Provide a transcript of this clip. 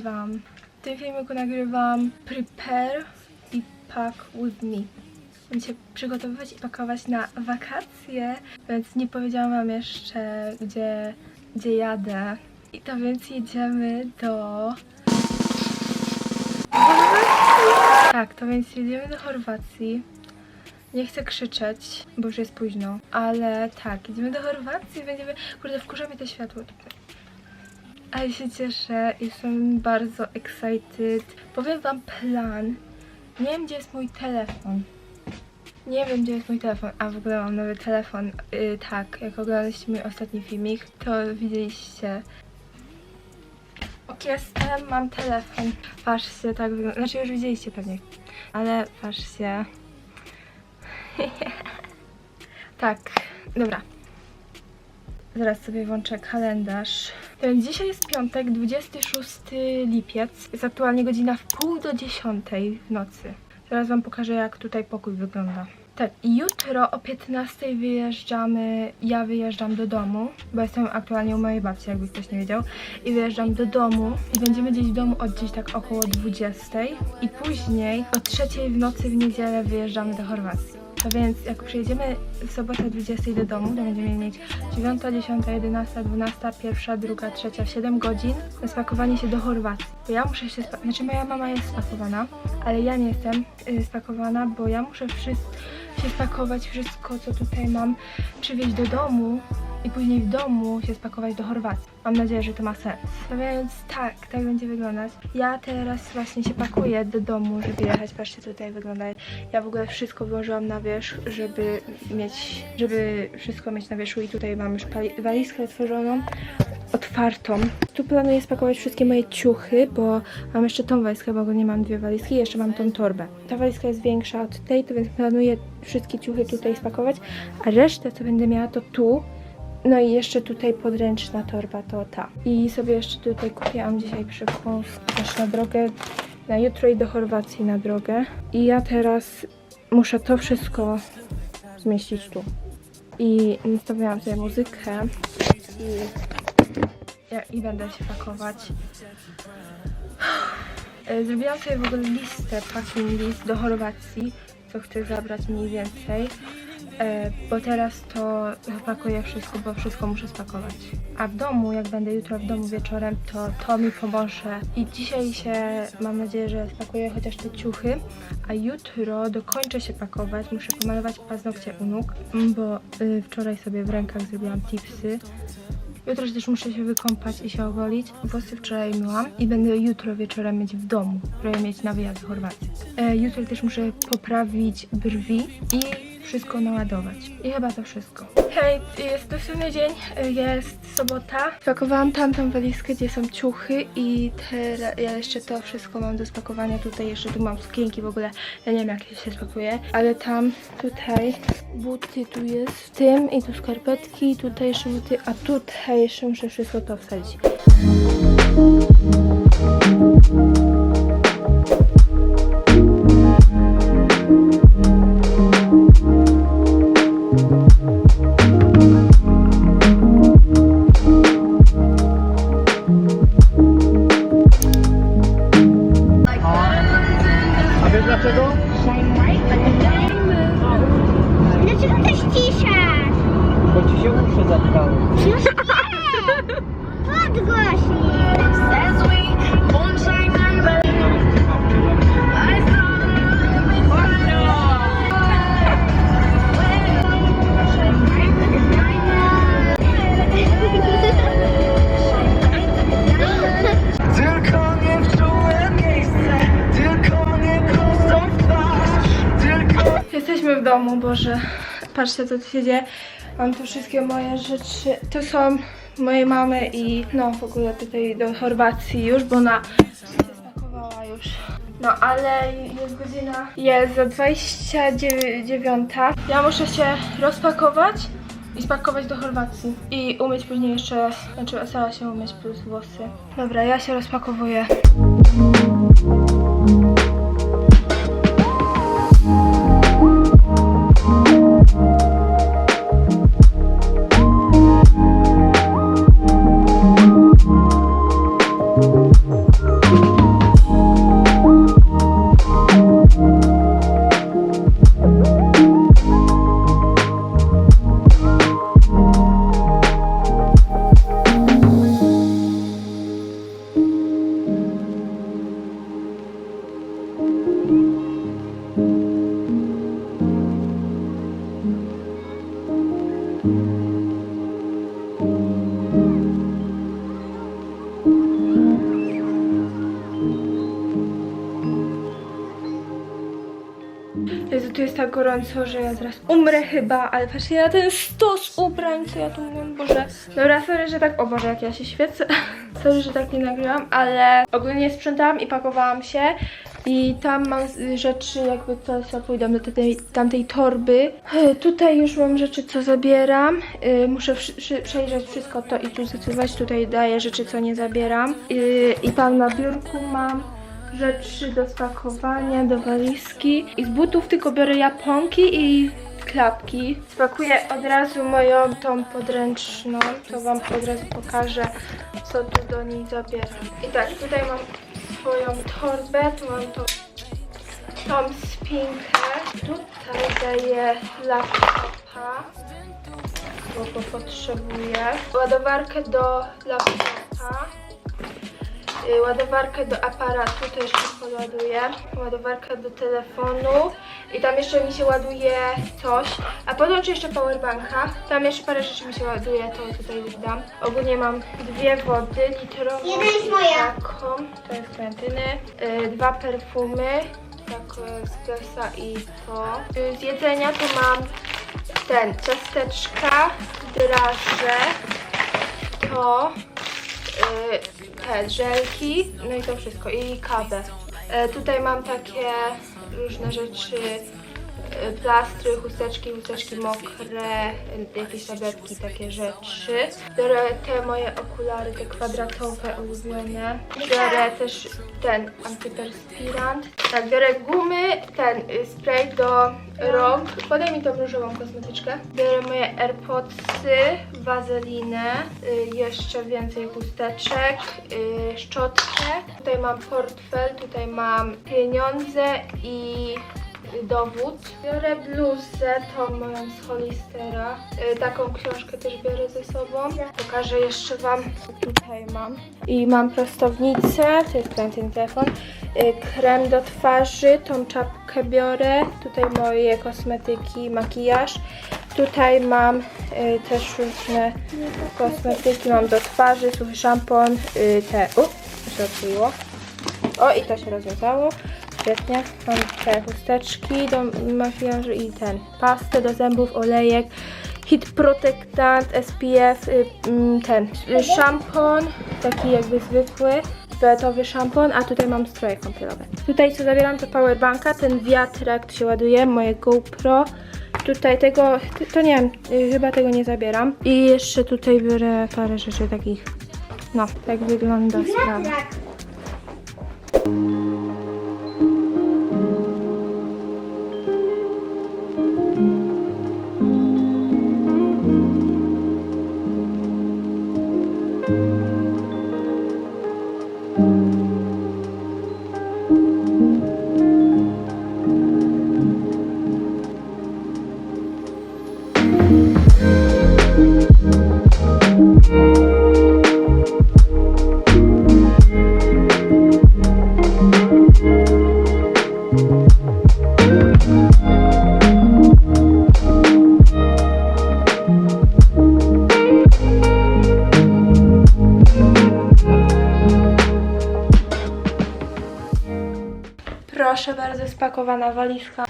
mam prepare i pack with me. Będę się przygotowywać i pakować na wakacje, więc nie powiedziałam wam jeszcze, gdzie, gdzie jadę. I to więc jedziemy do... Chorwacji! Tak, to więc jedziemy do Chorwacji. Nie chcę krzyczeć, bo już jest późno, ale tak, jedziemy do Chorwacji, będziemy... Kurde, wkurza mnie to światło. Ale się cieszę, jestem bardzo excited. Powiem wam plan. Nie wiem, gdzie jest mój telefon. Nie wiem, gdzie jest mój telefon. A w ogóle mam nowy telefon. Yy, tak, jak oglądaliście mój ostatni filmik, to widzieliście. Ok, jestem, mam telefon. Patrzcie, tak wygląda. Znaczy, już widzieliście pewnie. Ale patrzcie. tak, dobra. Zaraz sobie włączę kalendarz. Więc dzisiaj jest piątek, 26 lipiec. Jest aktualnie godzina w pół do dziesiątej w nocy. Zaraz wam pokażę, jak tutaj pokój wygląda. Tak, jutro o 15 wyjeżdżamy, ja wyjeżdżam do domu, bo jestem aktualnie u mojej babci, jakby ktoś nie wiedział. I wyjeżdżam do domu i będziemy gdzieś w domu od gdzieś tak około 20. I później o 3 w nocy w niedzielę wyjeżdżamy do Chorwacji. To więc jak przyjedziemy w sobotę o 20 do domu, to będziemy mieć 9, 10, 11, 12, 1, 2, 3, 7 godzin na spakowanie się do Chorwacji. Bo ja muszę się spakować, znaczy moja mama jest spakowana, ale ja nie jestem y, spakowana, bo ja muszę wszystko się spakować, wszystko co tutaj mam, przywieźć do domu i później w domu się spakować do Chorwacji. Mam nadzieję, że to ma sens. Więc tak, tak będzie wyglądać. Ja teraz właśnie się pakuję do domu, żeby jechać. Patrzcie, tutaj wygląda. Ja w ogóle wszystko wyłożyłam na wierzch, żeby mieć, żeby wszystko mieć na wierzchu i tutaj mam już walizkę otworzoną, otwartą. Tu planuję spakować wszystkie moje ciuchy, bo mam jeszcze tą walizkę, bo nie mam dwie walizki, jeszcze mam tą torbę. Ta walizka jest większa od tej, to więc planuję wszystkie ciuchy tutaj spakować, a resztę, co będę miała, to tu, no i jeszcze tutaj podręczna torba to ta. I sobie jeszcze tutaj kupiłam dzisiaj przepust też na drogę, na jutro i do Chorwacji na drogę. I ja teraz muszę to wszystko zmieścić tu. I nastawiłam sobie muzykę i, ja, i będę się pakować. Zrobiłam sobie w ogóle listę, packing list do Chorwacji, co chcę zabrać mniej więcej. E, bo teraz to pakuję wszystko, bo wszystko muszę spakować. A w domu, jak będę jutro w domu wieczorem, to to mi pomoże. I dzisiaj się, mam nadzieję, że spakuję chociaż te ciuchy, a jutro dokończę się pakować. Muszę pomalować paznokcie u nóg, bo y, wczoraj sobie w rękach zrobiłam tipsy. Jutro też muszę się wykąpać i się ogolić. Włosy wczoraj myłam i będę jutro wieczorem mieć w domu, żeby mieć na wyjazd do Chorwacji. E, jutro też muszę poprawić brwi i wszystko naładować. I chyba to wszystko. Hej, jest następny dzień, e, jest sobota. Spakowałam tamtą walizkę, gdzie są ciuchy i teraz ja jeszcze to wszystko mam do spakowania. Tutaj jeszcze tu mam sukienki w ogóle. Ja nie wiem jak się spakuje, ale tam tutaj buty tu jest w tym i tu skarpetki, tutaj jeszcze buty, a tutaj jeszcze muszę wszystko to wsadzić. Jesteśmy w domu, Boże. Patrzcie, co tu się dzieje. Mam tu wszystkie moje rzeczy. To są moje mamy i no w ogóle tutaj do Chorwacji już, bo ona się spakowała już. No ale jest godzina, jest za 29. Ja muszę się rozpakować i spakować do Chorwacji. I umyć później jeszcze, znaczy Esela się umyć plus włosy. Dobra, ja się rozpakowuję. Gorąco, że ja zaraz umrę chyba, ale patrzcie na ten stos ubrań, co ja tu mam, Boże. Dobra, sorry, że tak, o Boże, jak ja się świecę. sorry, że tak nie nagrywam, ale ogólnie sprzątałam i pakowałam się. I tam mam rzeczy, jakby to co pójdą do tej, tamtej torby. Tutaj już mam rzeczy, co zabieram. Y, Muszę przejrzeć wszystko to i tu zdecydować. Tutaj daję rzeczy, co nie zabieram. Y, I tam na biurku mam rzeczy do spakowania, do walizki. I z butów tylko biorę japonki i klapki. Spakuję od razu moją tą podręczną, to wam od razu pokażę, co tu do niej zabieram. I tak, tutaj mam swoją torbę, tu mam tą, tą spinkę, tutaj daję laptopa, bo go potrzebuję, ładowarkę do laptopa, ładowarkę do aparatu też się podładuję, ładowarkę do telefonu. I tam jeszcze mi się ładuje coś, a podłączę jeszcze powerbanka, tam jeszcze parę rzeczy mi się ładuje, to tutaj już dam. Ogólnie mam dwie wody, litrową Jedna jest i moja. taką, to jest Quentyny, y, dwa perfumy, tak y, z Gessa i to. Y, z jedzenia to mam ten, ciasteczka, draże, to, y, te żelki, no i to wszystko, i kawę. E, tutaj mam takie różne rzeczy, plastry, chusteczki, chusteczki mokre, jakieś tabletki, takie rzeczy. Biorę te moje okulary, te kwadratowe, ulubione. Biorę też ten antyperspirant. Tak, biorę gumy, ten y, spray do rąk. Podaj mi tą różową kosmetyczkę. Biorę moje AirPodsy, wazelinę, y, jeszcze więcej chusteczek, y, szczotkę. Tutaj mam portfel, tutaj mam pieniądze i dowód. Biorę bluzę, tą moją z Hollistera. Y, Taką książkę też biorę ze sobą. Pokażę jeszcze Wam, tutaj mam. I mam prostownicę, to jest ten, ten telefon. Y, Krem do twarzy, tą czapkę biorę. Tutaj moje kosmetyki, makijaż. Tutaj mam y, też różne kosmetyki, mam do twarzy, suchy szampon, y, te, u, się odkleiło. O, i to się rozwiązało. Świetnie. Mam te chusteczki do makijażu i ten. Pastę do zębów, olejek, hit protectant, SPF, y, mm, ten y, szampon, taki jakby zwykły, fioletowy szampon, a tutaj mam stroje kąpielowe. Tutaj co zabieram to powerbanka, ten wiatrak się ładuje, moje GoPro. Tutaj tego, to nie wiem, y, chyba tego nie zabieram. I jeszcze tutaj biorę parę rzeczy takich. No, tak wygląda sprawa. Spakowana walizka.